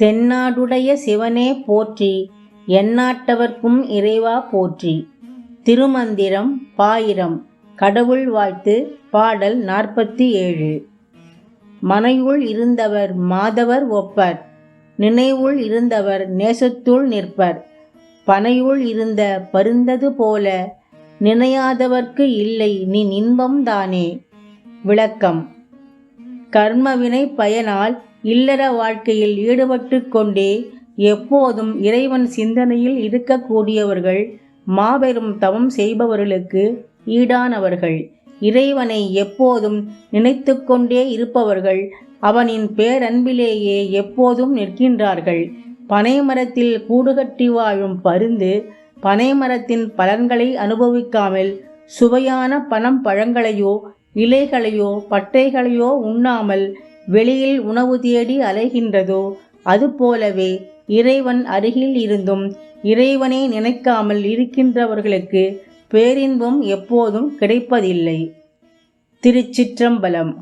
தென்னாடுடைய சிவனே போற்றி எந்நாட்டவர்க்கும் இறைவா போற்றி. திருமந்திரம் பாயிரம் கடவுள் வாழ்த்து பாடல் நாற்பத்தி ஏழு மனையுள் இருந்தவர் மாதவர் ஒப்பர் நினைவுள் இருந்தவர் நேசத்துள் நிற்பர். பனையுள் இருந்த பருந்தது போல நினையாதவர்க்கு இல்லை நீ இன்பம்தானே விளக்கம். கர்மவினை பயனால் இல்லற வாழ்க்கையில் ஈடுபட்டு கொண்டே எப்போதும் இறைவன் சிந்தனையில் இருக்கக்கூடியவர்கள் மாபெரும் தவம் செய்பவர்களுக்கு ஈடானவர்கள். இறைவனை எப்போதும் நினைத்து கொண்டே இருப்பவர்கள் அவனின் பேரன்பிலேயே எப்போதும் நிற்கின்றார்கள். பனைமரத்தில் கூடுகட்டி வாழும் பருந்து பனைமரத்தின் பலன்களை அனுபவிக்காமல் சுவையான பனம் பழங்களையோ இலைகளையோ பட்டைகளையோ உண்ணாமல் வெளியில் உணவு தேடி அலைகின்றதோ? அதுபோலவே இறைவன் அருகில் இருந்தும் இறைவனை நினைக்காமல் இருக்கின்றவர்களுக்கு பேரின்பம் எப்போதும் கிடைப்பதில்லை. திருச்சிற்றம்பலம்